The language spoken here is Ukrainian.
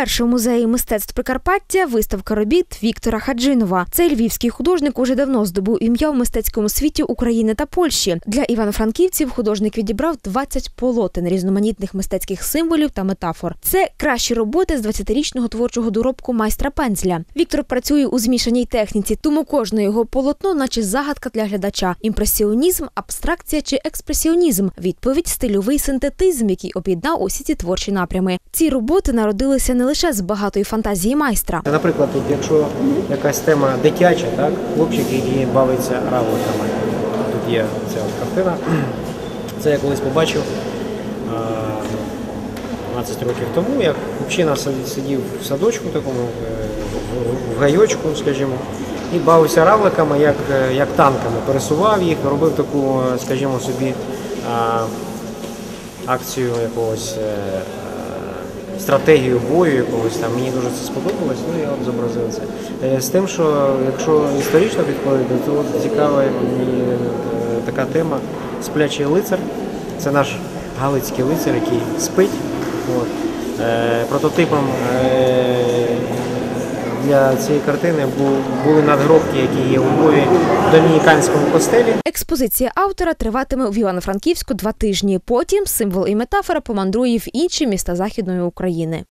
Вперше у музеї мистецтв Прикарпаття виставка робіт Віктора Хаджинова. Цей львівський художник уже давно здобув ім'я в мистецькому світі України та Польщі. Для івано-франківців художник відібрав 20 полотен різноманітних мистецьких символів та метафор. Це кращі роботи з 20-річного творчого доробку майстра пензля. Віктор працює у змішаній техніці, тому кожне його полотно, наче загадка для глядача: імпресіонізм, абстракція чи експресіонізм. Відповідь стильовий синтетизм, який об'єднав усі ці творчі напрями. Ці роботи народилися не лише з багатої фантазії майстра. Наприклад, тут, якщо якась тема дитяча, так, хлопчик, який бавиться равликами. Тут є ця картина. Це я колись побачив 12 років тому, як хлопчина сидів в садочку такому, е, в- гайочку, скажімо, і бавився равликами, як, е, як танками, пересував їх, робив таку, е, скажімо собі, акцію якогось стратегію бою якогось там. Мені дуже це сподобалось, ну я от зобразив це. Е, З тим, що якщо історично підходити, то от цікава мені е, така тема сплячий лицар. Це наш галицький лицар, який спить. От. Е, Прототипом для цієї картини були надгробки, які є у Львові в домініканському костелі. Експозиція автора триватиме в Івано-Франківську два тижні. Потім символ і метафора помандрує в інші міста Західної України.